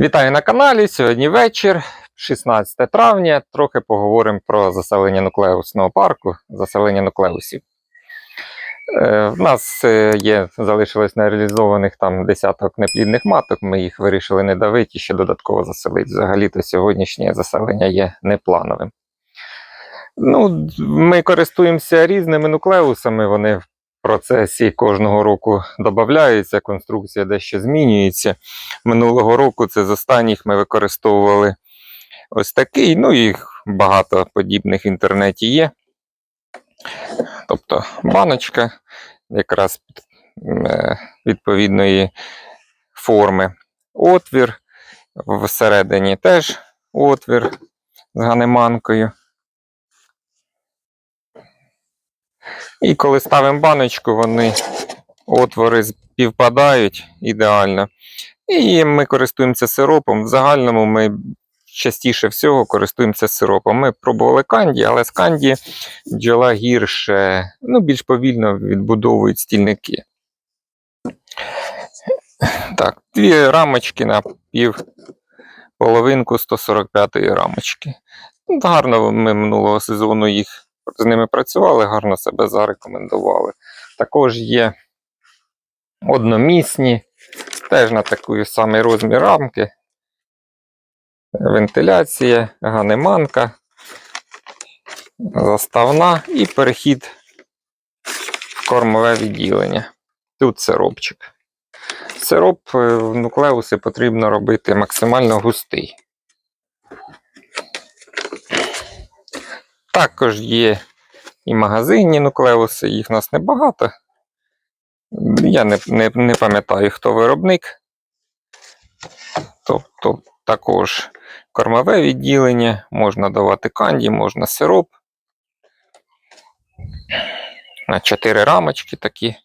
Вітаю на каналі. Сьогодні вечір, 16 травня. Трохи поговоримо про заселення нуклеусного парку, заселення нуклеусів. Е, в нас е, є, залишилось нереалізованих там десяток неплідних маток. Ми їх вирішили не давити і ще додатково заселити. Взагалі-то сьогоднішнє заселення є неплановим. Ну, ми користуємося різними нуклеусами. Вони процесі кожного року додаються, конструкція дещо змінюється. Минулого року це з останніх ми використовували ось такий, ну їх багато подібних в інтернеті є. Тобто баночка якраз е, відповідної форми. Отвір, всередині теж отвір з ганеманкою. І коли ставимо баночку, вони отвори співпадають ідеально. І ми користуємося сиропом. В загальному ми частіше всього користуємося сиропом. Ми пробували канді, але з канді бджола гірше, ну, більш повільно відбудовують стільники. Так, дві рамочки на пів половинку 145 рамочки. Гарно ми минулого сезону їх з ними працювали, гарно себе зарекомендували. Також є одномісні, теж на такий самий розмір рамки. Вентиляція, ганеманка, заставна і перехід в кормове відділення. Тут сиропчик. Сироп е, в нуклеуси потрібно робити максимально густий. Також є і магазинні нуклеуси, їх у нас небагато. Я не, не, не пам'ятаю, хто виробник. Тобто також кормове відділення, можна давати канді, можна сироп. На 4 рамочки такі.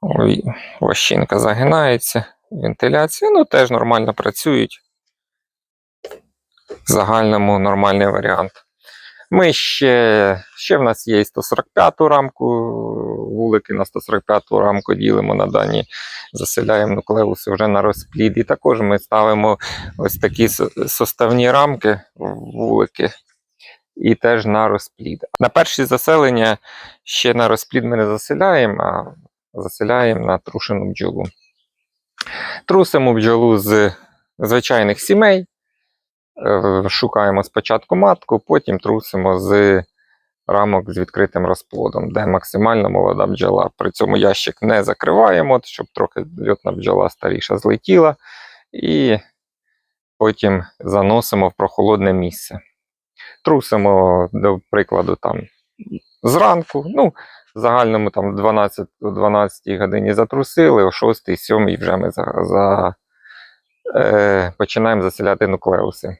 Ой, Вощинка загинається, вентиляція, ну теж нормально працюють. В загальному нормальний варіант. Ми ще, ще в нас є 145 рамку, вулики на 145 рамку ділимо на дані, заселяємо нуклеуси вже на розплід. І також ми ставимо ось такі составні рамки, вулики, і теж на розплід. На перші заселення ще на розплід ми не заселяємо, а заселяємо на трушену бджолу. Трусимо бджолу з звичайних сімей. Е, Шукаємо спочатку матку, потім трусимо з рамок з відкритим розплодом, де максимально молода бджола. При цьому ящик не закриваємо, щоб трохи льотна бджола старіша злетіла. І потім заносимо в прохолодне місце. Трусимо, до прикладу, там зранку. Ну, в загальному там 12 о 12 годині затрусили, о 6 7 вже ми за, за, е, починаємо заселяти нуклеуси.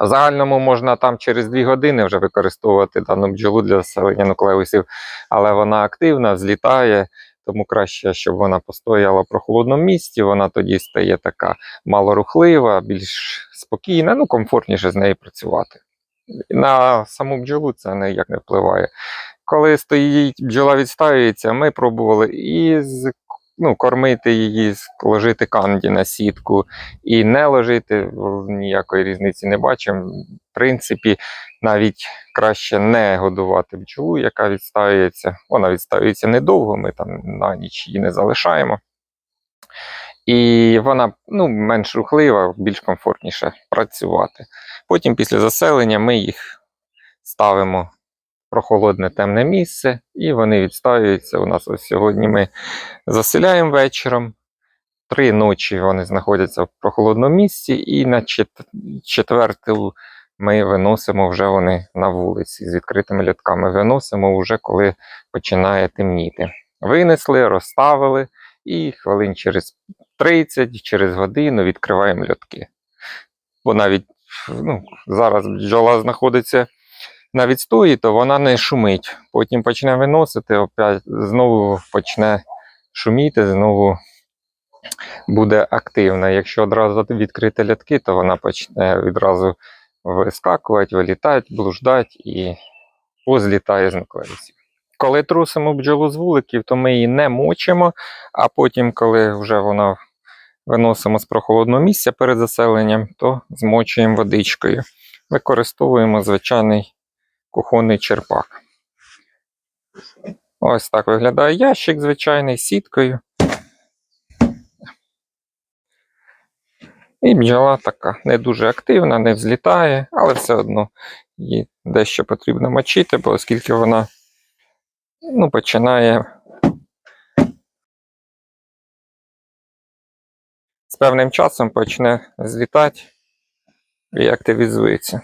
Загальному можна там через 2 години вже використовувати дану бджолу для заселення нуклеусів, але вона активна, злітає, тому краще, щоб вона постояла в прохолодному місці, вона тоді стає така малорухлива, більш спокійна, ну комфортніше з нею працювати. На саму бджолу це ніяк не впливає. Коли стоїть бджола відстаюється, ми пробували і з, ну, кормити її, ложити канді на сітку, і не ложити, ніякої різниці не бачимо. В принципі, навіть краще не годувати бджолу, яка відстаюється. Вона відстаюється недовго, ми там на ніч її не залишаємо. І вона ну, менш рухлива, більш комфортніше працювати. Потім, після заселення, ми їх ставимо прохолодне темне місце, і вони відстаюються. У нас ось сьогодні ми заселяємо вечором. Три ночі вони знаходяться в прохолодному місці, і на чет- четверту ми виносимо вже вони на вулиці з відкритими літками. Виносимо вже коли починає темніти. Винесли, розставили, і хвилин через 30, через годину відкриваємо льотки. Бо навіть ну, зараз бджола знаходиться на відстої, то вона не шумить. Потім почне виносити, опять знову почне шуміти, знову буде активна. Якщо одразу відкрити лятки, то вона почне відразу вискакувати, вилітати, блуждати і позлітає з нуклеусів. Коли трусимо бджолу з вуликів, то ми її не мочимо, а потім, коли вже вона виносимо з прохолодного місця перед заселенням, то змочуємо водичкою. Використовуємо звичайний кухонний черпак. Ось так виглядає ящик звичайний сіткою. І бджола така не дуже активна, не взлітає, але все одно її дещо потрібно мочити, бо оскільки вона ну, починає з певним часом почне злітати і активізується.